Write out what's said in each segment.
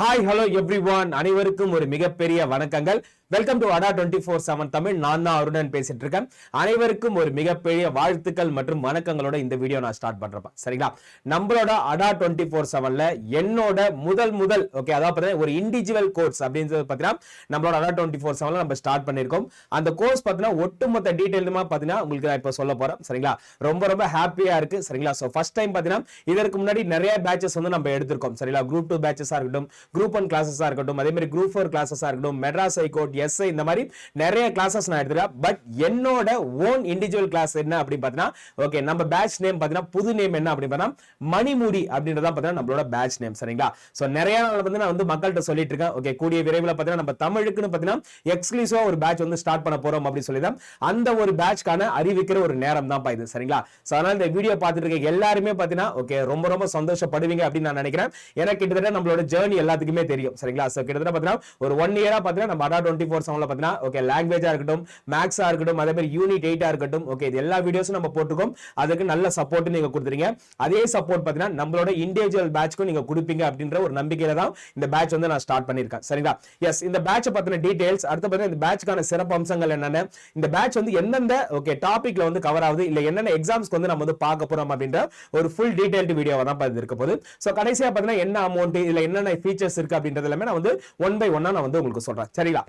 Hi hello every one அனைவருக்கும் ஒரு மிகப்பெரிய வணக்கங்கள். Welcome to Adda twenty four seven Tamil நான் தான் அருணன் பேசிட்டு இருக்கேன். அனைவருக்கும் ஒரு மிகப்பெரிய வாழ்த்துக்கள் மற்றும் வணக்கங்களோட இந்த வீடியோ நான் ஸ்டார்ட் பண்றேன் சரிங்களா? நம்மளோட அடா டுவெண்ட்டி ஃபோர் செவன்ல என்னோட முதல் முதல் ஓகே அதாவது பார்த்தீங்கன்னா ஒரு இண்டிவிஜுவல் கோர்ஸ் அப்படின்றது பார்த்தீங்கன்னா நம்மளோட அடா டுவெண்ட்டி ஃபோர் செவன்ல நம்ம ஸ்டார்ட் பண்ணியிருக்கோம். அந்த கோர்ஸ் பார்த்தீங்கன்னா ஒட்டுமொத்த டீட்டெயிலுமா பார்த்தீங்கன்னா உங்களுக்கு நான் இப்போ சொல்ல போறேன். சரிங்களா? ரொம்ப ரொம்ப ஹாப்பியா இருக்கு. சரிங்களா? ஸோ ஃபர்ஸ்ட் டைம் பார்த்தீங்கன்னா இதற்கு முன்னாடி நிறைய பேச்சஸ் வந்து நம்ம எடுத்திருக்கோம். சரிங்களா? குரூப் டூ பேச்சஸா இருக்கட்டும் குரூப் ஒன் கிளாஸஸா இருக்கட்டும் அதே மாதிரி குரூப் ஃபோர் கிளாஸஸா இருக்கட்டும் மெட்ராஸ் ஹைகோர்ட் எஸ்ஐ இந்த மாதிரி நிறைய கிளாஸஸ் நான் எடுத்துருக்கேன். பட் என்னோட ஓன் இண்டிவிஜுவல் கிளாஸ் என்ன அப்படின்னு பார்த்தீங்கன்னா ஓகே நம்ம பேட்ச் நேம் பார்த்தீங்கன்னா புது நேம் என்ன அப்படின்னு பார்த்தீங்கன்னா மணிமூடி அப்படின்றத பார்த்தீங்கன்னா நம்மளோட பேட்ச் நேம் சரிங்களா? ஸோ நிறைய நாள் வந்து நான் வந்து மக்கள்கிட்ட சொல்லிட்டு இருக்கேன். ஓகே கூடிய விரைவில் பார்த்தீங்கன்னா நம்ம தமிழுக்குன்னு பார்த்தீங்கன்னா எக்ஸ்க்ளூசிவாக ஒரு பேட்ச் வந்து ஸ்டார்ட் பண்ண போறோம் அப்படின்னு சொல்லி தான் அந்த ஒரு பேட்ச்க்கான அறிவிக்கிற ஒரு நேரம் தான் இது சரிங்களா? ஸோ அதனால இந்த வீடியோ பார்த்துட்டு இருக்க எல்லாருமே பார்த்தீங்கன்னா ஓகே ரொம்ப ரொம்ப சந்தோஷப்படுவீங்க அப்படின்னு நான் நினைக்கிறேன். ஏன்னா கிட்டத்தட்ட நம்மளோட ஜேர்னி எல்லாத்துக்குமே தெரியும் சரிங்களா? ஸோ கிட்டத்தட்ட பார்த்தீங்கன்னா ஒரு ஒன் இயராக பார்த்தீங்கன்னா நம்ம அடா டுவெண்ட்டி ஃபோர் செவனில் பார்த்தீங்கன்னா ஓகே லாங்குவேஜாக இருக்கட்டும் மேக்ஸா இருக்கட்டும் அதே மாதிரி யூனிட் எயிட்டா இருக்கட்டும் ஓகே இது எல்லா வீடியோஸும் நம்ம போட்டிருக்கோம். அதுக்கு நல்ல சப்போர்ட் நீங்க கொடுத்துறீங்க. அதே சப்போர்ட் பார்த்தீங்கன்னா நம்மளோட இண்டிவிஜுவல் பேட்ச்க்கும் நீங்க கொடுப்பீங்க அப்படின்ற ஒரு நம்பிக்கையில தான் இந்த பேட்ச் வந்து நான் ஸ்டார்ட் பண்ணியிருக்கேன். சரிங்களா? எஸ் இந்த பேட்சை பத்தின டீடைல்ஸ் அடுத்து பார்த்தீங்கன்னா இந்த பேட்ச்க்கான சிறப்பு அம்சங்கள் என்னென்ன? இந்த பேட்ச் வந்து எந்தெந்த ஓகே டாப்பிக்கில் வந்து கவர் ஆகுது இல்லை என்னென்ன எக்ஸாம்ஸ்க்கு வந்து நம்ம வந்து பார்க்க போறோம் அப்படின்ற ஒரு ஃபுல் டீடைல்டு வீடியோவை தான் பார்த்து இருக்க போகுது. ஸோ கடைசியா பார்த்தீங்கன்னா என்ன அமௌண்ட் இதுல என்னென்ன ஃபீச்சர்ஸ் இருக்கு அப்படின்றது எல்லாமே நான் வந்து ஒன் பை ஒன்னா நான் வந்து உங்களுக்கு சொல்றேன். சரிங்களா?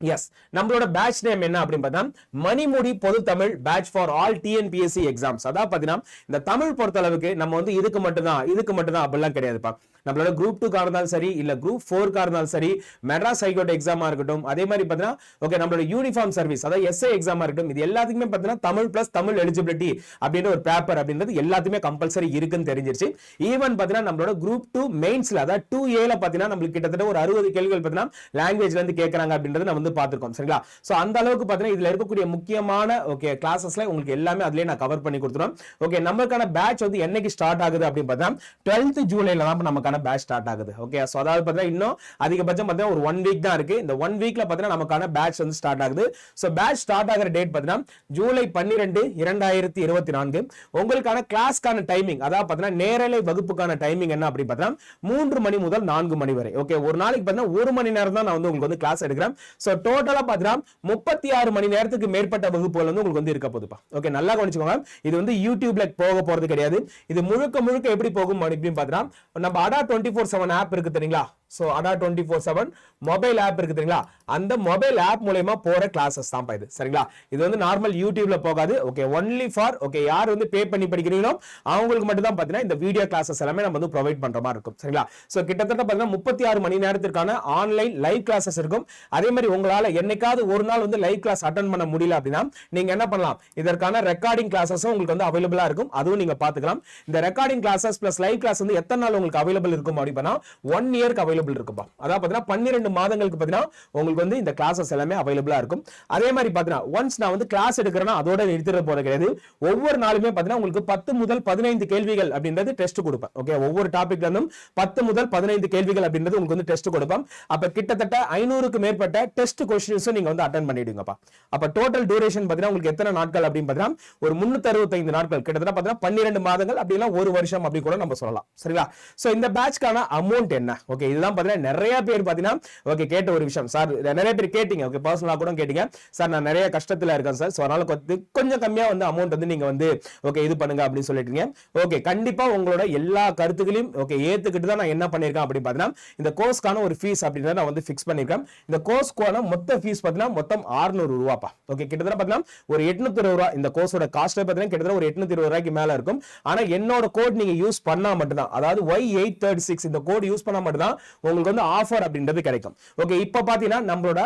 எஸ் நம்மளோட பேட்ச் நேம் என்ன அப்படின்னு பார்த்தா மணிமுடி பொது Tamil batch for all TNPSC exams அதாவது பார்த்தீங்கன்னா இந்த தமிழ் பொறுத்தளவுக்கு நம்ம வந்து இதுக்கு மட்டும்தான் இதுக்கு மட்டும்தான் அப்படிலாம் கிடையாதுப்பா. நம்மளோட குரூப் டூக்கா இருந்தாலும் சரி இல்ல குரூப் ஃபோர்க்கா இருந்தாலும் சரி மெட்ராஸ் ஹைகோர்ட் எக்ஸாமா இருக்கட்டும் அதே மாதிரி பார்த்தீங்கன்னா ஓகே நம்மளோட யூனிஃபார்ம் சர்வீஸ் அதாவது எஸ்ஏ எக்ஸாமா இருக்கட்டும் இது எல்லாத்துக்குமே பார்த்தீங்கன்னா தமிழ் பிளஸ் தமிழ் எலிஜிபிலிட்டி அப்படின்ற ஒரு பேப்பர் அப்படின்றது எல்லாத்துக்குமே கம்பல்சரி இருக்குன்னு தெரிஞ்சிருச்சு. ஈவன் பார்த்தீங்கன்னா நம்மளோட குரூப் டூ மெயின்ஸ்ல அதாவது டூ ஏல பார்த்தீங்கன்னா நம்மளுக்கு கிட்டத்தட்ட ஒரு அறுபது கேள்விகள் பார்த்தீங்கன்னா லாங்குவேஜ்ல இருந்து கேட்கறாங்க அப்படின்றது நம்ம வந்து பார்த்துருக்கோம். சரிங்களா? ஸோ அந்த அளவுக்கு பார்த்தீங்கன்னா இதுல இருக்கக்கூடிய முக்கியமான ஓகே கிளாஸஸ்ல உங்களுக்கு எல்லாமே அதுலயே நான் கவர் பண்ணி கொடுத்துருவேன். ஓகே நம்மளுக்கான பேட்ச் வந்து என்னைக்கு ஸ்டார்ட் ஆகுது அப்படின்னு பார்த்தா டுவெல்த் ஜூலைல தான் நமக்கான பேட்ச் ஸ்டார்ட் ஆகுது. ஓகே ஸோ அதாவது பார்த்தீங்கன்னா இன்னும் அதிகபட்சம் பார்த்தீங்கன்னா ஒரு ஒன் வீக் தான் இருக்கு. இந்த ஒன் வீக்ல பார்த்தீங்கன்னா நமக்கான பேட்ச் வந்து ஸ்டார்ட் ஆகுது. ஸோ பேட்ச் ஸ்டார்ட் ஆகிற டேட் பார்த்தீங்கன்னா ஜூலை பன்னிரெண்டு இரண்டாயிரத்தி இருபத்தி நான்கு. உங்களுக்கான கிளாஸ்க்கான டைமிங் அதாவது பார்த்தீங்கன்னா நேரலை வகுப்புக்கான டைமிங் என்ன அப்படின்னு பார்த்தீங்கன்னா மூன்று மணி முதல் நான்கு மணி வரை. ஓகே ஒரு நாளைக்கு பார்த்தீங்கன்னா ஒரு மணி நேரம் தான் நான் வந்து உங்களுக்கு வந்து கிளாஸ் எடுக்கிறேன். ஸோ டோட்டலா பார்த்தீங்கன்னா முப்பத்தி ஆறு மணி நேரத்துக்கு மேற்பட்ட வகுப்புகள் வந்து உங்களுக்கு வந்து இருக்க போகுதுப்பா. ஓகே நல்லா கவனிச்சுக்கோங்க. இது வந்து யூடியூப்ல போக போறது கிடையாது. இது முழுக்க முழுக்க எப்படி போகும் அப்படின்னு பார்த்தீங்கன்னா நம்ம அடா டுவெண்ட்டி ஃபோர் செவன் ஆப் இருக்கு தெரியுங்களா? So Adda twenty four seven mobile app இருக்குது தெரியுங்களா? அந்த மொபைல் ஆப் மூலயமா போகிற கிளாஸஸ் தான் இது. சரிங்களா? இது வந்து நார்மல் யூடியூப்ல போகாது. ஓகே ஒன்லி ஃபார் ஓகே யார் வந்து பே பண்ணி படிக்கிறீங்களோ அவங்களுக்கு மட்டும் தான் பார்த்தீங்கன்னா இந்த வீடியோ கிளாஸஸ் எல்லாமே நம்ம வந்து ப்ரொவைட் பண்ணுற மாதிரி இருக்கும். சரிங்களா? ஸோ கிட்டத்தட்ட பார்த்தீங்கன்னா முப்பத்தி ஆறு மணி நேரத்திற்கான ஆன்லைன் லைவ் கிளாஸஸ் இருக்கும். அதே மாதிரி உங்களால் என்னைக்காவது ஒரு நாள் வந்து லைவ் கிளாஸ் அட்டன் பண்ண முடியல அப்படின்னா நீங்க என்ன பண்ணலாம்? இதற்கான ரெக்கார்டிங் கிளாஸஸும் உங்களுக்கு வந்து அவைலபிளாக இருக்கும். அதுவும் நீங்க பாத்துக்கலாம். இந்த recording classes plus live class வந்து எத்தனை நாள் உங்களுக்கு அவைலபிள் இருக்கும் அப்படின்னா ஒன் இயர்க்கு அவைலபிள் அவைலபிள் இருக்கும்பா. அதாவது பார்த்தீங்கன்னா பன்னிரெண்டு மாதங்களுக்கு பார்த்தீங்கன்னா உங்களுக்கு வந்து இந்த கிளாஸஸ் எல்லாமே அவைலபிளாக இருக்கும். அதே மாதிரி பார்த்தீங்கன்னா ஒன்ஸ் நான் வந்து கிளாஸ் எடுக்கிறேன்னா அதோட நிறுத்திட போகிறது கிடையாது. ஒவ்வொரு நாளுமே பார்த்தீங்கன்னா உங்களுக்கு பத்து முதல் பதினைந்து கேள்விகள் அப்படின்றது டெஸ்ட் கொடுப்பேன். ஓகே ஒவ்வொரு டாபிக்ல இருந்தும் பத்து முதல் பதினைந்து கேள்விகள் அப்படின்றது உங்களுக்கு வந்து டெஸ்ட் கொடுப்போம் அப்ப கிட்டத்தட்ட ஐநூறுக்கு மேற்பட்ட டெஸ்ட் கொஸ்டின்ஸும் நீங்க வந்து அட்டன் பண்ணிடுங்கப்பா. அப்ப டோட்டல் டூரேஷன் பார்த்தீங்கன்னா உங்களுக்கு எத்தனை நாட்கள் அப்படின்னு பார்த்தீங்கன்னா ஒரு முன்னூத்தி நாட்கள். கிட்டத்தட்ட பார்த்தீங்கன்னா பன்னிரெண்டு மாதங்கள் அப்படின்னா ஒரு வருஷம் அப்படி கூட நம்ம சொல்லலாம். சரிங்களா சோ இந்த பேட்ச்க்கான அமௌண்ட் என்ன? ஓகே இதுதான் பார்த்தீங்கன்னா நிறைய பேர் பார்த்தீங்கன்னா ஓகே கேட்ட ஒரு விஷயம். சார் நிறைய பேர் கேட்டீங்க. ஓகே பர்சனலா கூட கேட்டீங்க. சார் நான் நிறைய கஷ்டத்துல இருக்கேன் சார். ஸோ அதனால கொஞ்சம் கொஞ்சம் கம்மியா வந்து அமௌண்ட் வந்து நீங்க வந்து ஓகே இது பண்ணுங்க அப்படின்னு சொல்லிட்டீங்க ஓகே கண்டிப்பா உங்களோட எல்லா கருத்துக்களையும் ஓகே ஏத்துக்கிட்டு தான் நான் என்ன பண்ணிருக்கேன் அப்படின்னு பார்த்தீங்கன்னா இந்த கோர்ஸ்க்கான ஒரு ஃபீஸ் அப்படின்றத நான் வந்து ஃபிக்ஸ் பண்ணிருக்கேன் இந்த கோர்ஸ்க்கான மொத்த ஃபீஸ் பார்த்தீங்கன்னா மொத்தம் 600 ரூபாப்பா. ஓகே கிட்டத்தட்ட பார்த்தீங்கன்னா ஒரு எட்நூத்தி இருபது ரூபா. இந்த கோர்ஸோட காஸ்ட் பார்த்தீங்கன்னா கிட்டத்தட்ட ஒரு எட்நூத்தி இருபது ரூபாய்க்கு மேலே இருக்கும். ஆனா என்னோட கோட் நீங்க யூஸ் பண்ணா மட்டும்தான். அதாவது ஒய் எயிட் தேர்ட்டி சிக்ஸ் இந்த கோட் யூஸ் பண்ணால் மட்டும்தான் உங்களுக்கு வந்து ஆஃபர் அப்படின்றது கிடைக்கும். ஓகே இப்போ பார்த்தீங்கன்னா நம்மளோட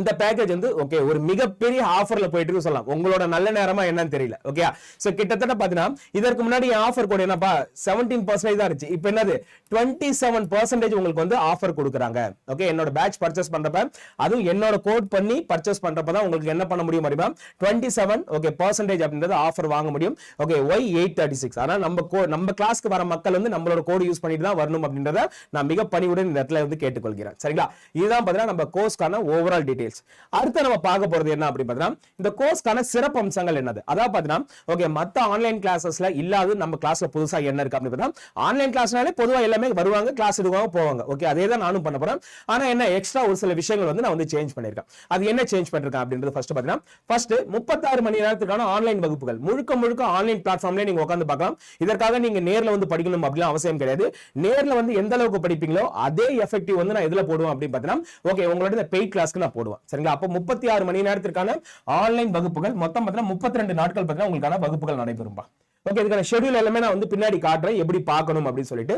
இந்த பேக்கேஜ் வந்து ஓகே ஒரு மிகப்பெரிய ஆஃபர்ல போயிட்டு இருக்கு சொல்லலாம். உங்களோட நல்ல நேரமா என்னன்னு தெரியல ஓகே சோ கிட்டத்தட்ட பாத்தீங்கன்னா இதற்கு முன்னாடி ஆஃபர் கோட் என்னப்பா? செவன்டீன் பர்சன்டேஜ் தான் இருந்துச்சு. இப்போ என்னது? டுவெண்ட்டி செவன் பர்சன்டேஜ் உங்களுக்கு வந்து ஆஃபர் கொடுக்குறாங்க. ஓகே என்னோட பேட்ச் பர்ச்சேஸ் பண்றப்ப அதுவும் என்னோட கோட் பண்ணி பர்ச்சேஸ் பண்றப்ப தான் உங்களுக்கு என்ன பண்ண முடியும் அப்படின்னா டுவெண்ட்டி செவன் ஓகே பர்சன்டேஜ் அப்படின்றது ஆஃபர் வாங்க முடியும். Okay Y eight thirty six ஆனால் நம்ம கோ நம்ம கிளாஸ்க்கு வர மக்கள் வந்து நம்மளோட கோடு யூஸ் பண்ணிட்டு தான் வரணும் அப்படின்றத நான் மிக பணிவுடன் இந்த இடத்துல வந்து கேட்டுக்கொள்கிறேன். சரிங்களா? இதுதான் பார்த்தீங்கன்னா நம்ம கோர்ஸ்க்கான ஓவரால் டீட்டெயில் டீடைல்ஸ் அடுத்து நம்ம பார்க்க போறது என்ன அப்படி பார்த்தீங்கன்னா இந்த கோர்ஸ்க்கான சிறப்பு அம்சங்கள் என்னது? அதாவது பார்த்தீங்கன்னா ஓகே மத்த ஆன்லைன் கிளாஸஸ்ல இல்லாத நம்ம கிளாஸ்ல புதுசா என்ன இருக்கு அப்படின்னு பார்த்தீங்கன்னா ஆன்லைன் கிளாஸ்னாலே பொதுவா எல்லாமே வருவாங்க கிளாஸ் எடுவாங்க போவாங்க. ஓகே அதே தான் நானும் பண்ண போறேன். ஆனா என்ன எக்ஸ்ட்ரா ஒரு சில விஷயங்கள் வந்து நான் வந்து சேஞ்ச் பண்ணிருக்கேன் அது என்ன சேஞ்ச் பண்ணிருக்கேன் அப்படின்றது ஃபர்ஸ்ட் பார்த்தீங்கன்னா ஃபர்ஸ்ட் முப்பத்தாறு மணி நேரத்துக்கான ஆன்லைன் வகுப்புகள். முழுக்க முழுக்க ஆன்லைன் பிளாட்ஃபார்ம்ல நீங்க உட்காந்து பார்க்கலாம். இதற்காக நீங்க நேர்ல வந்து படிக்கணும் அப்படிலாம் அவசியம் கிடையாது. நேர்ல வந்து எந்த அளவுக்கு படிப்பீங்களோ அதே எஃபெக்டிவ் வந்து நான் எதுல போடுவேன் அப்படின்னு பார்த்தீங்கன்னா ஓகே உங்களோட இந்த பெய்ட் கிளாஸ்க்கு நான் போடுவேன். சரிங்களா? அப்போ முப்பத்தி ஆறு மணி நேரத்திற்கான ஆன்லைன் வகுப்புகள் மொத்தம் பார்த்தீங்கன்னா முப்பத்தி ரெண்டு நாட்கள் பார்த்தீங்கன்னா உங்களுக்கான வகுப்புகள் நடைபெறும்பா. ஓகே இதுக்கான ஷெடியூல் எல்லாமே நான் வந்து பின்னாடி காட்டுறேன் எப்படி பார்க்கணும் அப்படின்னு சொல்லிட்டு.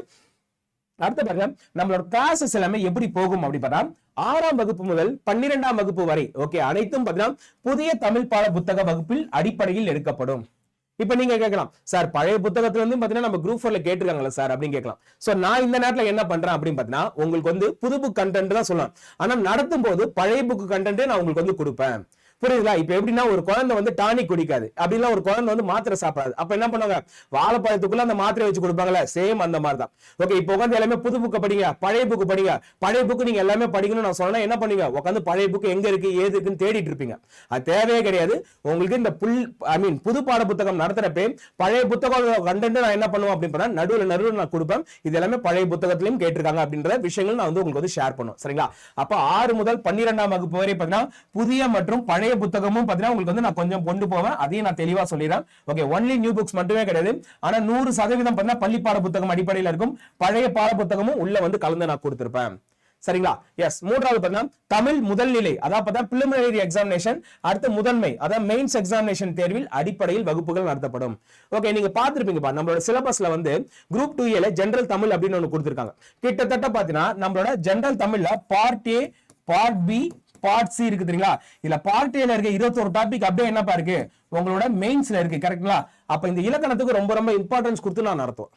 அடுத்த பாருங்க நம்மளோட கிளாஸஸ் எல்லாமே எப்படி போகும் அப்படி பார்த்தா ஆறாம் வகுப்பு முதல் பன்னிரெண்டாம் வகுப்பு வரை ஓகே அனைத்தும் பார்த்தீங்கன்னா புதிய தமிழ் பாட புத்தக வகுப்பில் அடிப்படையில் எடுக்கப்படும். இப்ப நீங்க கேட்கலாம் சார் பழைய புத்தகத்துல இருந்து பாத்தீங்கன்னா நம்ம குரூப் ஃபோர்ல கேட்டிருக்காங்களா சார்? அப்படின்னு கேட்கலாம். சோ நான் இந்த நேரத்துல என்ன பண்றேன் அப்படின்னு பாத்தீங்கன்னா உங்களுக்கு வந்து புது புக் கண்டென்ட் தான் சொல்லலாம் ஆனா நடத்தும் போது பழைய புக் கண்டென்ட்டே நான் உங்களுக்கு வந்து கொடுப்பேன். புரியுதுங்களா? இப்போ எப்படின்னா ஒரு குழந்தை வந்து டானிக் குடிக்காது. அப்படின்னா ஒரு குழந்தை வந்து மாத்திரை சாப்பிடாது. அப்ப என்ன பண்ணுவாங்க? வாழைப்பழத்துக்குள்ள அந்த மாத்திரை வச்சு கொடுப்பாங்களே சேம் அந்த மாதிரி தான் ஓகே இப்போ உட்காந்து எல்லாமே புது புக்கை படிங்க. பழைய புக்கு படிங்க. பழைய புக்கு நீங்க எல்லாமே படிக்கணும்னு நான் சொன்னா என்ன பண்ணுவீங்க? உட்காந்து பழைய புக்கு எங்க இருக்கு ஏது இருக்குன்னு தேடிட்டு இருப்பீங்க. அது தேவையே கிடையாது. உங்களுக்கு இந்த புல் ஐ மீன் புது பாட புத்தகம் நடத்துறப்ப பழைய புத்தகம் கண்டென்ட் நான் என்ன பண்ணுவேன் அப்படின்னு நடுவில் நடுவில் நான் கொடுப்பேன். இது எல்லாமே பழைய புத்தகத்திலையும் கேட்டிருக்காங்க அப்படின்ற விஷயங்கள் நான் வந்து உங்களுக்கு வந்து ஷேர் பண்ணுவோம் சரிங்களா? அப்போ ஆறு முதல் பன்னிரெண்டாம் வகுப்பு வரை பார்த்தீங்கன்னா புதிய மற்றும் பழைய புத்தகமும் பார்த்தீங்கன்னா உங்களுக்கு வந்து நான் கொஞ்சம் கொண்டு போவேன். அதையும் நான் தெளிவா சொல்லிடுறேன். ஓகே ஒன்லி நியூ புக்ஸ் மட்டுமே கிடையாது. ஆனால் நூறு சதவீதம் பார்த்தீங்கன்னா பள்ளி பாட புத்தகம் அடிப்படையில் இருக்கும். பழைய பாட புத்தகமும் உள்ள வந்து கலந்து நான் கொடுத்துருப்பேன். சரிங்களா? எஸ் மூன்றாவது பார்த்தீங்கன்னா தமிழ் முதல் நிலை அதாவது பார்த்தா பிலிமினரி எக்ஸாமினேஷன் அடுத்து முதன்மை. அதாவது மெயின்ஸ் எக்ஸாமினேஷன் தேர்வில் அடிப்படையில் வகுப்புகள் நடத்தப்படும். ஓகே நீங்க பார்த்திருப்பீங்கப்பா நம்மளோட சிலபஸ்ல வந்து குரூப் டூ ஏல ஜென்ரல் தமிழ் அப்படின்னு ஒன்று கொடுத்துருக்காங்க. கிட்டத்தட்ட பாத்தீங்கன்னா நம்மளோட ஜென்ரல் தமிழ்ல part A part B part C இருக்கு தெரியுங்களா? இதுல பார்ட் ஏல இருக்க இருபத்தொரு டாபிக் அப்படியே என்னப்பா இருக்கு? உங்களோட மெயின்ஸ்ல இருக்கு கரெக்ட்டுங்களா அப்ப இந்த இலக்கணத்துக்கு ரொம்ப ரொம்ப இம்பார்ட்டன்ஸ் கொடுத்து நான் நடத்தும்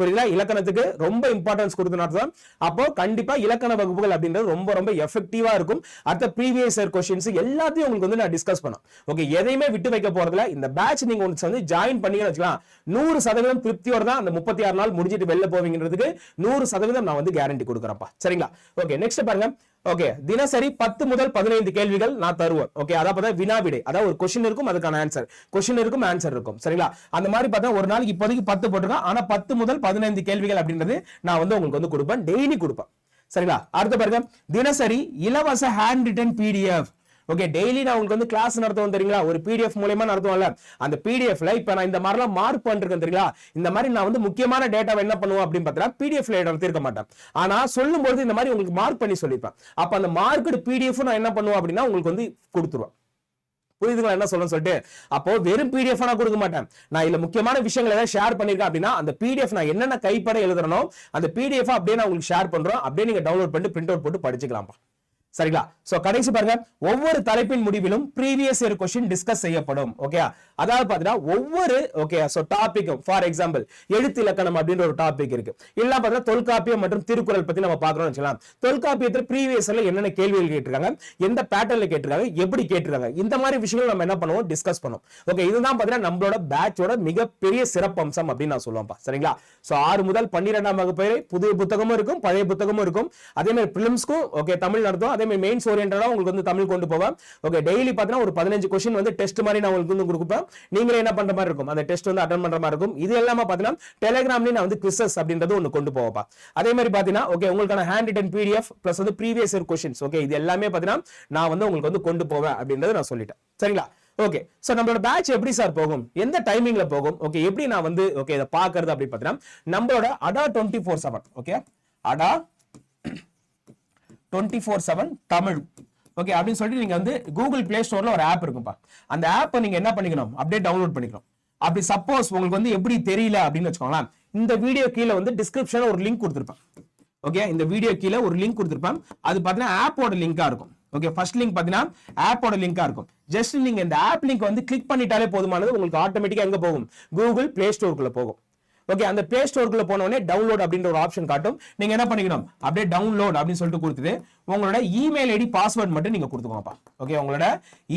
புரியுதா இலக்கணத்துக்கு ரொம்ப இம்பார்ட்டன்ஸ் கொடுத்து நடத்தும் அப்போ கண்டிப்பா இலக்கண வகுப்புகள் அப்படின்றது ரொம்ப ரொம்ப எஃபெக்டிவா இருக்கும். அடுத்த ப்ரீவியஸ் இயர் கொஸ்டின்ஸ் எல்லாத்தையும் உங்களுக்கு வந்து நான் டிஸ்கஸ் பண்ணோம் ஓகே எதையுமே விட்டு வைக்க போறதுல இந்த பேட்ச் நீங்க ஒன்று வந்து ஜாயின் பண்ணீங்கன்னு வச்சுக்கலாம். நூறு சதவீதம் திருப்தியோட தான் அந்த முப்பத்தி ஆறு நாள் முடிஞ்சிட்டு வெளில போவீங்கிறதுக்கு நூறு சதவீதம் நான் வந்து கேரண்டி கொடுக்குறேன்ப்பா. சரிங்களா? ஓகே நெக்ஸ்ட் பாருங்க. ஓகே தினசரி பத்து முதல் பதினைந்து கேள்விகள் நான் தருவேன். ஓகே அதாவது பார்த்தா வினா விடை. அதாவது ஒரு கொஸ்டின் இருக்கும் அதுக்கான ஆன்சர் கொஸ்டின் இருக்கும் ஆன்சர் இருக்கும். சரிங்களா? அந்த மாதிரி பார்த்தா ஒரு நாளைக்கு இப்போதைக்கு பத்து போட்டிருக்கேன் ஆனா பத்து முதல் பதினைந்து கேள்விகள் அப்படின்றது நான் வந்து உங்களுக்கு வந்து கொடுப்பேன். டெய்லி கொடுப்பேன். சரிங்களா? அடுத்த பாருங்க. தினசரி இலவச hand written PDF okay daily நான் உங்களுக்கு வந்து கிளாஸ் நடத்துவோம் தெரியுங்களா? ஒரு பிடிஎஃப் மூலயமா நடத்துவோம்ல. அந்த பிடிஎஃப்ல இப்ப நான் இந்த மாதிரிலாம் மார்க் பண்ணிருக்கேன் தெரியுங்களா? இந்த மாதிரி நான் வந்து முக்கியமான டேட்டாவை என்ன பண்ணுவேன் அப்படின்னு பார்த்தா பிடிஎஃப்ல நடத்திருக்க மாட்டேன். ஆனா சொல்லும்போது இந்த மாதிரி உங்களுக்கு மார்க் பண்ணி சொல்லிப்பேன். அப்ப அந்த மார்க்கெட் பிடிஎஃப் நான் என்ன பண்ணுவேன் அப்படின்னா உங்களுக்கு வந்து கொடுத்துருவேன். புரியுதுங்களா? என்ன சொல்லணும்னு சொல்லிட்டு. அப்போ வெறும் பிடிஎஃப் நான் கொடுக்க மாட்டேன். நான் இதுல முக்கியமான விஷயங்கள் ஏதாவது ஷேர் பண்ணிருக்கேன் அப்படின்னா அந்த பிடிஎஃப் நான் என்னென்ன கைப்பட எழுதுறனோ அந்த பிடிஎஃப் அப்படியே நான் உங்களுக்கு ஷேர் பண்றோம் அப்படியே நீங்க டவுன்லோட் பண்ணிட்டு பிரிண்ட் அவுட் போட்டு படிச்சுக்கலாம்ப்பா. சரிங்களா? சோ கடைசி பாருங்க. ஒவ்வொரு தலைப்பின் முடிவிலும் ப்ரீவியஸ் இயர் கொஸ்டின் டிஸ்கஸ் செய்யப்படும். ஓகே அதாவது பாத்தீங்கன்னா ஒவ்வொரு ஓகே சோ டாபிக்கும் ஃபார் எக்ஸாம்பிள் எழுத்து இலக்கணம் அப்படின்ற ஒரு டாபிக் இருக்கு. இல்ல பாத்தீங்கன்னா தொல்காப்பியம் மற்றும் திருக்குறள் பத்தி நம்ம பாக்குறோம்னு வச்சுக்கலாம். தொல்காப்பியத்தில் ப்ரீவியஸ்ல என்னென்ன கேள்விகள் கேட்டிருக்காங்க? எந்த பேட்டர்ல கேட்டிருக்காங்க? எப்படி கேட்டிருக்காங்க? இந்த மாதிரி விஷயங்கள் நம்ம என்ன பண்ணுவோம்? டிஸ்கஸ் பண்ணுவோம். ஓகே இதுதான் பாத்தீங்கன்னா நம்மளோட பேட்சோட மிகப்பெரிய சிறப்பம்சம் அப்படின்னு நான் சொல்லுவேன்ப்பா. சரிங்களா? சோ ஆறு முதல் பன்னிரெண்டாம் வகுப்பு புதிய புத்தகமும் இருக்கும் பழைய புத்தகமும் இருக்கும். அதே மாதிரி பிலிம்ஸ்க்கும் ஓகே தமிழ் நடத்தும் அதே மாதிரி மெயின்ஸ் ஓரியன்டாக உங்களுக்கு வந்து தமிழ் கொண்டு போவேன். ஓகே டெய்லி பார்த்தீங்கன்னா ஒரு பதினஞ்சு கொஸ்டின் வந்து டெஸ்ட் மாதிரி நான் உங்களுக்கு வந்து கொடுப்பேன். நீங்களே என்ன பண்ற மாதிரி இருக்கும்? அந்த டெஸ்ட் வந்து அட்டன் பண்ற மாதிரி இருக்கும். இது எல்லாமே பார்த்தீங்கன்னா டெலிகிராம்லயும் நான் வந்து கிறிஸ்டஸ் அப்படின்றது ஒன்று கொண்டு போவப்பா. அதே மாதிரி பார்த்தீங்கன்னா ஓகே உங்களுக்கான ஹேண்ட் ரிட்டன் பிடிஎஃப் பிளஸ் வந்து ப்ரீவியஸ் இயர் கொஸ்டின்ஸ் ஓகே இது எல்லாமே பார்த்தீங்கன்னா நான் வந்து உங்களுக்கு வந்து கொண்டு போவேன் அப்படின்றத நான் சொல்லிட்டேன். சரிங்களா? ஓகே சார் நம்மளோட பேட்ச் எப்படி சார் போகும்? எந்த டைமிங்ல போகும்? ஓகே எப்படி நான் வந்து ஓகே இதை பாக்குறது அப்படி பார்த்தீங்கன்னா நம்மளோட அடா டுவெண்ட்டி ஃபோர் செவன் ஓகே அடா twenty four seven Tamil. Okay அப்படின்னு சொல்லிட்டு நீங்கள் வந்து கூகுள் பிளே ஸ்டோரில் ஒரு ஆப் இருக்கும்ப்பா. அந்த ஆப்பை நீங்கள் என்ன பண்ணிக்கணும்? அப்படியே டவுன்லோட் பண்ணிக்கணும். அப்படி சப்போஸ் உங்களுக்கு வந்து எப்படி தெரியல அப்படின்னு வச்சுக்கோங்களேன் இந்த வீடியோ கீழே வந்து டிஸ்கிரிப்ஷனில் ஒரு லிங்க் கொடுத்துருப்பேன். ஓகே இந்த வீடியோ கீழே ஒரு லிங்க் கொடுத்துருப்பேன். அது பார்த்தீங்கன்னா ஆப்போட லிங்காக இருக்கும். ஓகே ஃபர்ஸ்ட் லிங்க் பார்த்தீங்கன்னா ஆப்போட லிங்காக இருக்கும். ஜஸ்ட் நீங்கள் இந்த ஆப் லிங்க் வந்து கிளிக் பண்ணிட்டாலே போதுமானது உங்களுக்கு ஆட்டோமேட்டிக்காக எங்கே போகும்? கூகுள் பிளே ஸ்டோருக்குள்ளே போகும். ஓகே அந்த பிளே ஸ்டோருக்குள்ள போனோடனே டவுன்லோட் அப்படின்ற ஒரு ஆப்ஷன் காட்டும். நீங்க என்ன பண்ணிக்கணும்? அப்படியே டவுன்லோட் அப்படின்னு சொல்லிட்டு கொடுத்துட்டு உங்களோட இமெயில் ஐடி பாஸ்வேர்ட் மட்டும் நீங்க கொடுத்துக்கோங்கப்பா. ஓகே உங்களோட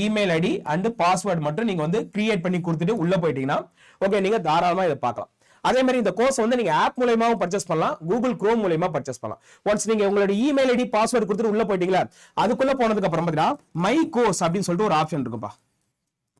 இமெயில் ஐடி அண்ட் பாஸ்வேர்ட் மட்டும் நீங்க வந்து கிரியேட் பண்ணி கொடுத்துட்டு உள்ள போயிட்டீங்கன்னா ஓகே நீங்க தாராளமா இதை பார்க்கலாம். அதே மாதிரி இந்த கோர்ஸ் வந்து நீங்க ஆப் மூலயமாவும் பர்ச்சேஸ் பண்ணலாம் கூகுள் குரோம் மூலயமா பர்ச்சேஸ் பண்ணலாம். ஒன்ஸ் நீங்க உங்களோட இமெயில் ஐடி பாஸ்வேர்டு கொடுத்துட்டு உள்ள போயிட்டீங்களா அதுக்குள்ள போனதுக்கு அப்புறம் பாத்தீங்கன்னா மை கோர்ஸ் அப்படின்னு சொல்லிட்டு ஒரு ஆப்ஷன் இருக்குப்பா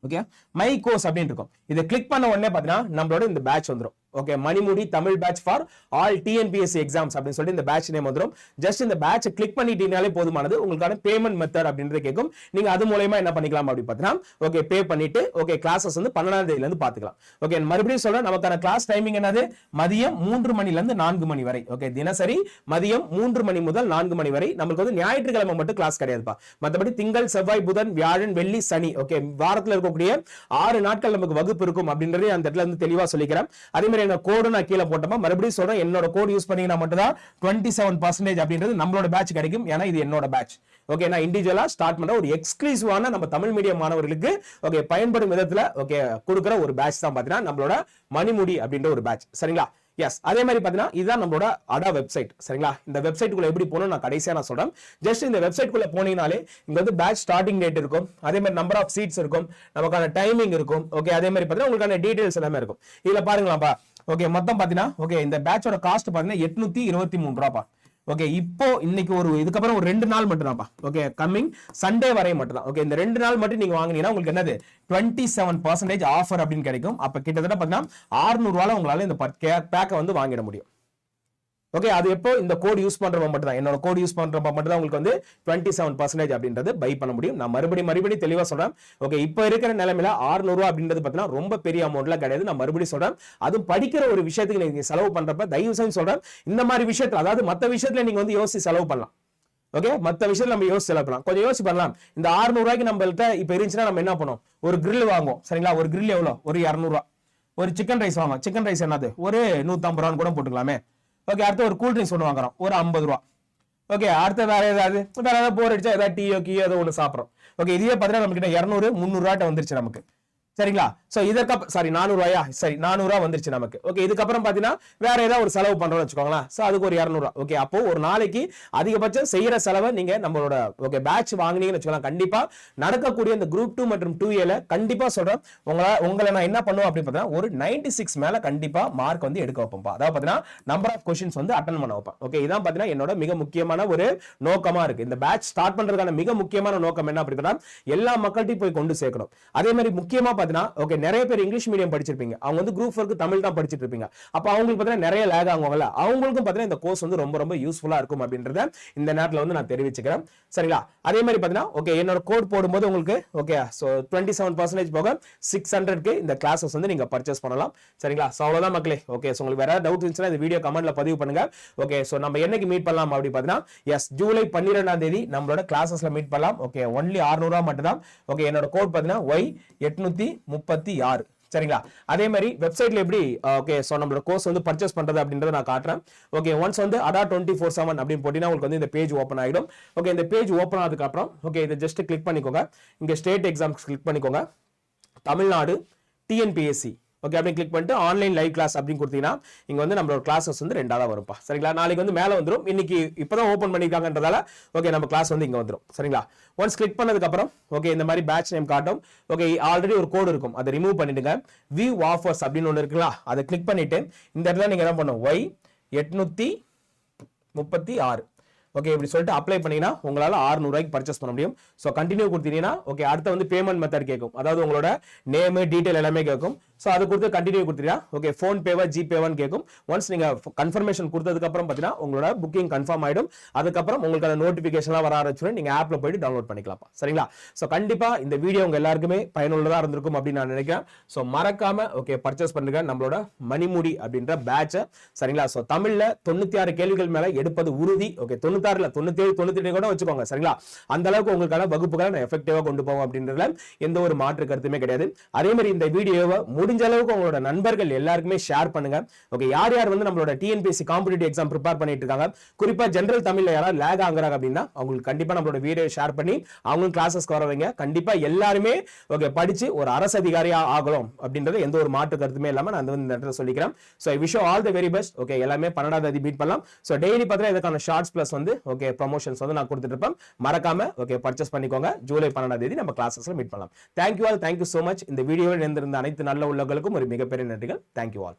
ஓகே மை கோர்ஸ் அப்படின்னு இருக்கும். இதை கிளிக் பண்ண உடனே பாத்தீங்கன்னா நம்மளோட இந்த பேட்ச் வந்துடும் okay Manimudi Tamil batch for all TNPSC exams அப்படின்னு சொல்லிட்டு இந்த பேட்ச் நேம் வந்துடும் ஜஸ்ட் இந்த பேட்ச் கிளிக் பண்ணிட்டீங்கனாலே போதுமானது. உங்களுக்கான பேமெண்ட் மெத்தட் அப்படின்றது கேட்கும். நீங்க அது மூலயமா என்ன பண்ணிக்கலாம் அப்படி பார்த்தீங்கன்னா ஓகே பே பண்ணிட்டு ஓகே கிளாஸஸ் வந்து பன்னெண்டாம் தேதியில இருந்து பாத்துக்கலாம் ஓகே மறுபடியும் சொல்றேன் நமக்கான கிளாஸ் டைமிங் என்னது? மதியம் மூன்று மணில இருந்து நான்கு மணி வரை. ஓகே தினசரி மதியம் மூன்று மணி முதல் நான்கு மணி வரை நம்மளுக்கு வந்து ஞாயிற்றுக்கிழமை மட்டும் கிளாஸ் கிடையாதுப்பா. மற்றபடி திங்கள் செவ்வாய் புதன் வியாழன் வெள்ளி சனி. ஓகே வாரத்தில் இருக்கக்கூடிய ஆறு நாட்கள் நமக்கு வகுப்பு இருக்கும் அப்படின்றதே அந்த இடத்துல வந்து தெளிவா சொல்லிக்கிறேன். அதே மாதிரி என்ன கோடு நான் கீழே போட்டோமா மறுபடியும் சொல்றேன் என்னோட கோட் யூஸ் பண்ணீங்கன்னா மட்டும் தான் டுவெண்ட்டி செவன் பர்சன்டேஜ் அப்படின்றது நம்மளோட பேட்ச் கிடைக்கும். ஏன்னா இது என்னோட பேட்ச் ஓகே நான் இண்டிவிஜுவலா ஸ்டார்ட் பண்ற ஒரு எக்ஸ்க்ளூசிவான நம்ம தமிழ் மீடியம் மாணவர்களுக்கு ஓகே பயன்படும் விதத்துல ஓகே கொடுக்குற ஒரு பேட்ச் தான் பாத்தீங்கன்னா நம்மளோட மணிமுடி அப்படின்ற ஒரு பேட்ச் சரிங்களா? எஸ் அதே மாதிரி பாத்தீங்கன்னா இதுதான் நம்மளோட அடா வெப்சைட் சரிங்களா? இந்த வெப்சைட்டுக்குள்ள எப்படி போகணும் நான் கடைசியா நான் சொல்றேன். ஜஸ்ட் இந்த வெப்சைட்குள்ளே போனீங்கனாலே இங்க வந்து பேட்ச் ஸ்டார்டிங் டேட் இருக்கும். அதே மாதிரி நம்பர் ஆஃப் சீட்ஸ் இருக்கும். நமக்கான டைமிங் இருக்கும். ஓகே அதே மாதிரி பாத்தீங்கன்னா உங்களுக்கான டீடைல்ஸ் எல்லாமே இருக்கும். இதுல பாருங்களாப்பா ஓகே மொத்தம் பாத்தீங்கன்னா ஓகே இந்த பேட்சோட காஸ்ட் பாத்தீங்கன்னா எட்நூத்தி இருபத்தி மூணு ரூபாப்பா. ஓகே இப்போ இன்னைக்கு ஒரு இதுக்கப்புறம் ஒரு ரெண்டு நாள் மட்டும் தான்ப்பா ஓகே கம்மிங் சண்டே வரையும் மட்டும் தான் ஓகே இந்த ரெண்டு நாள் மட்டும் நீங்க வாங்கினீங்கன்னா உங்களுக்கு என்னது? டுவெண்ட்டி செவன் பர்சன்டேஜ் ஆஃபர் அப்படின்னு கிடைக்கும். அப்ப கிட்டத்தட்ட பாத்தீங்கன்னா ஆறுநூறுவால உங்களால இந்த பேக்கை வந்து வாங்கிட முடியும். ஓகே அது எப்போ? இந்த கோட் யூஸ் பண்றவங்க மட்டும் தான் என்னோட கோட் யூஸ் பண்றவங்க மட்டும் தான் உங்களுக்கு வந்து டுவெண்ட்டி செவன் பர்சன்டேஜ் அப்படின்றது பை பண்ண முடியும். நான் மறுபடியும் மறுபடியும் தெளிவாக சொல்றேன். ஓகே இப்போ இருக்கிற நிலைமையில ஆறுநூறுவா அப்படின்றது பார்த்தீங்கன்னா ரொம்ப பெரிய அமௌண்ட்லாம் கிடையாது. நான் மறுபடியும் சொல்றேன். அதுவும் படிக்கிற ஒரு விஷயத்துக்கு நீங்க செலவு பண்றப்ப தயவு செஞ்சு சொல்றேன். இந்த மாதிரி விஷயத்துல அதாவது மற்ற விஷயத்துல நீங்க வந்து யோசிச்சு செலவு பண்ணலாம். ஓகே மற்ற விஷயத்தில் நம்ம யோசிச்சு செலவு பண்ணலாம். கொஞ்சம் யோசிச்சு பண்ணலாம். இந்த 600 ரூபாய்க்கு நம்மள்ட்ட இருந்துச்சுன்னா நம்ம என்ன பண்ணுவோம்? ஒரு கிரில் வாங்குவோம். சரிங்களா? ஒரு கிரில் எவ்வளோ? ஒரு இரநூறுவா. ஒரு சிக்கன் ரைஸ் வாங்குவோம் சிக்கன் ரைஸ் என்னது? ஒரு நூற்றம்பது ரூபான்னு கூட போட்டுக்கலாமே. ஓகே அடுத்து ஒரு கூல் ட்ரிங்க்ஸ் ஒன்று வாங்குறோம். ஒரு ஐம்பது ரூபா. ஓகே அடுத்து வேற ஏதாவது? வேற ஏதாவது போர் அடிச்சா ஏதாவது டீயோ கீயோ ஏதோ ஒன்று சாப்பிட்றோம். ஓகே இதே பார்த்தீங்கன்னா நம்ம கிட்ட இரநூறு முந்நூறுவாட்ட வந்துருச்சு நமக்கு. சரிங்களா? ஸோ இதுக்கப்புறம் சாரி நானூறுவாயா? சரி நானூறுவா வந்துருச்சு நமக்கு. ஓகே இதுக்கப்புறம் பார்த்தீங்கன்னா வேற ஏதாவது ஒரு செலவு பண்ணுறோம்னு வச்சுக்கோங்களேன். ஸோ அதுக்கு ஒரு இரநூறுவா. ஓகே அப்போ ஒரு நாளைக்கு அதிகபட்சம் செய்கிற செலவை நீங்கள் நம்மளோட ஓகே பேட்ச் வாங்குனீங்கன்னு வச்சுக்கலாம் கண்டிப்பாக நடக்கக்கூடிய இந்த குரூப் டூ மற்றும் டூ ஏல கண்டிப்பாக சொல்கிறேன் உங்களை உங்களை நான் என்ன பண்ணுவேன் அப்படின்னு பார்த்தீங்கன்னா ஒரு நைன்டி சிக்ஸ் மேல கண்டிப்பாக மார்க் வந்து எடுக்க வைப்போம்ப்பா அதாவது பார்த்தீங்கன்னா நம்பர் ஆஃப் கொஸ்டின்ஸ் வந்து அட்டன் பண்ண வைப்பேன். ஓகே இதான் பார்த்தீங்கன்னா என்னோட மிக முக்கியமான ஒரு நோக்கமாக இருக்குது இந்த பேட்ச் ஸ்டார்ட் பண்ணுறதுக்கான மிக முக்கியமான நோக்கம் என்ன அப்படின்னா எல்லா மக்கள்கிட்டையும் போய் கொண்டு சேர்க்கணும். அதே மாதிரி முக்கியமாக பார்த்தீங்கன்னா ஓகே நிறைய பேர் இங்கிலீஷ் மீடியம் படிச்சிருப்பீங்க. அவங்க வந்து குரூப் ஒர்க்கு தமிழ் தான் படிச்சுட்டு இருப்பீங்க. அப்போ அவங்களுக்கு பார்த்தீங்கன்னா நிறைய லேக் ஆகுவாங்கல்ல அவங்களுக்கும் பார்த்தீங்கன்னா இந்த கோர்ஸ் வந்து ரொம்ப ரொம்ப யூஸ்ஃபுல்லாக இருக்கும் அப்படின்றத இந்த நேரத்தில் வந்து நான் தெரிவிச்சுக்கிறேன். சரிங்களா? அதே மாதிரி பார்த்தீங்கன்னா ஓகே என்னோட கோட் போடும்போது உங்களுக்கு okay so twenty seven percentage போக சிக்ஸ் ஹண்ட்ரட்க்கு இந்த கிளாஸஸ் வந்து நீங்கள் பர்ச்சேஸ் பண்ணலாம். சரிங்களா? ஸோ அவ்வளோதான் மக்களே. ஓகே ஸோ உங்களுக்கு வேற டவுட் இருந்துச்சுன்னா இந்த வீடியோ கமெண்ட்டில் பதிவு பண்ணுங்க. ஓகே ஸோ நம்ம என்னைக்கு மீட் பண்ணலாம் அப்படி பார்த்தீங்கன்னா எஸ் ஜூலை பன்னிரெண்டாம் தேதி நம்மளோட கிளாஸஸில் மீட் பண்ணலாம். ஓகே ஒன்லி ஆறுநூறுவா மட்டும் தான் ஓகே என்னோட கோட் பார்த்தீங்கன்னா ஒய் எட்நூத்தி முப்பத்தி யார்? சரிங்களா? அதே மாதிரி வெப்சைட்ல எப்படி ஓகே ஸோ நம்மளோட கோர்ஸ் வந்து பர்ச்சேஸ் பண்றது அப்படின்றத நான் காட்டுறேன். ஓகே ஒன்ஸ் வந்து அடா டுவெண்ட்டி ஃபோர் செவன் அப்படின்னு போட்டீங்கன்னா உங்களுக்கு வந்து இந்த பேஜ் ஓப்பன் ஆகிடும் ஓகே இந்த பேஜ் ஓப்பன் ஆனதுக்கு அப்புறம் ஓகே இதை ஜஸ்ட் கிளிக் பண்ணிக்கோங்க. இங்க ஸ்டேட் எக்ஸாம்ஸ் கிளிக் பண்ணிக்கோங்க. தமிழ்நாடு டிஎன்பிஎஸ்சி ஓகே அப்படி கிளிக் பண்ணிட்டு ஆன்லைன் லைவ் கிளாஸ் அப்படின்னு கொடுத்தீங்கன்னா இங்கே வந்து நம்மளோட கிளாஸஸ் வந்து ரெண்டாவது வரும்ப்பா சரிங்களா? நாளைக்கு வந்து மேலே வந்துடும் இன்னைக்கு இப்பதான் ஓப்பன் பண்ணியிருக்காங்கன்றதால ஓகே நம்ம கிளாஸ் வந்து இங்கே வந்துடும் சரிங்களா? ஒன்ஸ் கிளிக் பண்ணதுக்கப்புறம் ஓகே இந்த மாதிரி பேட்ச் நேம் காட்டும். ஓகே ஆல்ரெடி ஒரு கோடு இருக்கும். அதை ரிமூவ் பண்ணிடுங்க. வியூ ஆஃபர்ஸ் அப்படின்னு ஒன்று இருக்குங்களா? அதை கிளிக் பண்ணிட்டு இந்த இடத்துல நீங்கள் என்ன பண்ணும் ஒய் எட்நூற்றி முப்பத்தி ஆறு. ஓகே இப்படி சொல்லிட்டு அப்ளை பண்ணீங்கன்னா உங்களால் ஆறுநூறுவாய்க்கு பர்ச்சேஸ் பண்ண முடியும். ஸோ கண்டினியூ கொடுத்தீங்கன்னா ஓகே அடுத்த வந்து பேமெண்ட் மெத்தட் கேட்கும். அதாவது உங்களோட நேமு டீட்டெயில் எல்லாமே கேட்கும். ஸோ அது கொடுத்து கண்டினியூ கொடுத்தீங்கன்னா ஓகே ஃபோன் பேவா ஜிபேவான்னு கேட்கும் ஒன்ஸ் நீங்க கன்ஃபர்மேஷன் கொடுத்ததுக்கப்புறம் பார்த்தீங்கன்னா உங்களோட புக்கிங் கன்ஃபார்ம் ஆகிடும் அதுக்கப்புறம் உங்களுக்கு அந்த நோட்டிஃபிகேஷன்லாம் வர ஆரம்பிச்சிடும். நீங்கள் ஆப்ல போயிட்டு டவுன்லோட் பண்ணிக்கலாம் சரிங்களா? ஸோ கண்டிப்பாக இந்த வீடியோ உங்க எல்லாருக்குமே பயனுள்ளதாக இருந்திருக்கும் அப்படின்னு நான் நினைக்கிறேன். ஸோ மறக்காம ஓகே பர்ச்சேஸ் பண்ணுங்க. நம்மளோட மணிமுடி அப்படின்ற பேட்சை சரிங்களா? ஸோ தமிழ்ல தொண்ணூத்தி ஆறு கேள்விகள் மேலே எடுப்பது உறுதி. ஓகே தொண்ணூத்தாறுல தொண்ணூத்தேழு தொண்ணூத்தி கூட வச்சுக்கோங்க. சரிங்களா? அந்த அளவுக்கு உங்களுக்கான வகுப்புகளை நான் எஃபெக்டிவாக கொண்டு போவோம் அப்படின்றதுல எந்த ஒரு மாற்று கருத்துமே கிடையாது. அதே மாதிரி இந்த வீடியோவை முடிஞ்ச அளவுக்கு உங்களோட நண்பர்கள் எல்லாருக்குமே ஷேர் பண்ணுங்க. ஓகே யார் யார் வந்து நம்மளோட டிஎன்பிஎஸ்சி காம்படிட்டிவ் எக்ஸாம் ப்ரிப்பேர் பண்ணிட்டு இருக்காங்க? குறிப்பா ஜென்ரல் தமிழ்ல யாராவது லேக் ஆகுறாங்க அப்படின்னா அவங்களுக்கு கண்டிப்பா நம்மளோட வீடியோ ஷேர் பண்ணி அவங்களும் கிளாஸஸ்க்கு வர வைங்க. கண்டிப்பா எல்லாருமே ஓகே படிச்சு ஒரு அரசு அதிகாரியா ஆகலாம் அப்படின்றது எந்த ஒரு மாற்று கருத்துமே இல்லாம நான் வந்து இந்த இடத்துல சொல்லிக்கிறேன். So wish all the very best okay எல்லாமே பன்னெண்டாம் தேதி மீட் பண்ணலாம். ஸோ டெய்லி பார்த்தீங்கன்னா இதுக்கான ஷார்ட்ஸ் பிளஸ் வந்து ஓகே ப்ரமோஷன்ஸ் வந்து நான் கொடுத்துட்டு இருப்பேன். மறக்காம ஓகே பர்ச்சேஸ் பண்ணிக்கோங்க. ஜூலை பன்னெண்டாம் தேதி நம்ம கிளாஸஸ்ல மீட் பண்ணலாம். Thank you all thank you so much இந்த வீடியோவில் இருந்திருந்த அனைத்து நல்ல உள்ளவர்களுக்கும் ஒரு மிகப்பெரிய நன்றிகள் தேங்க்யூ ஆல்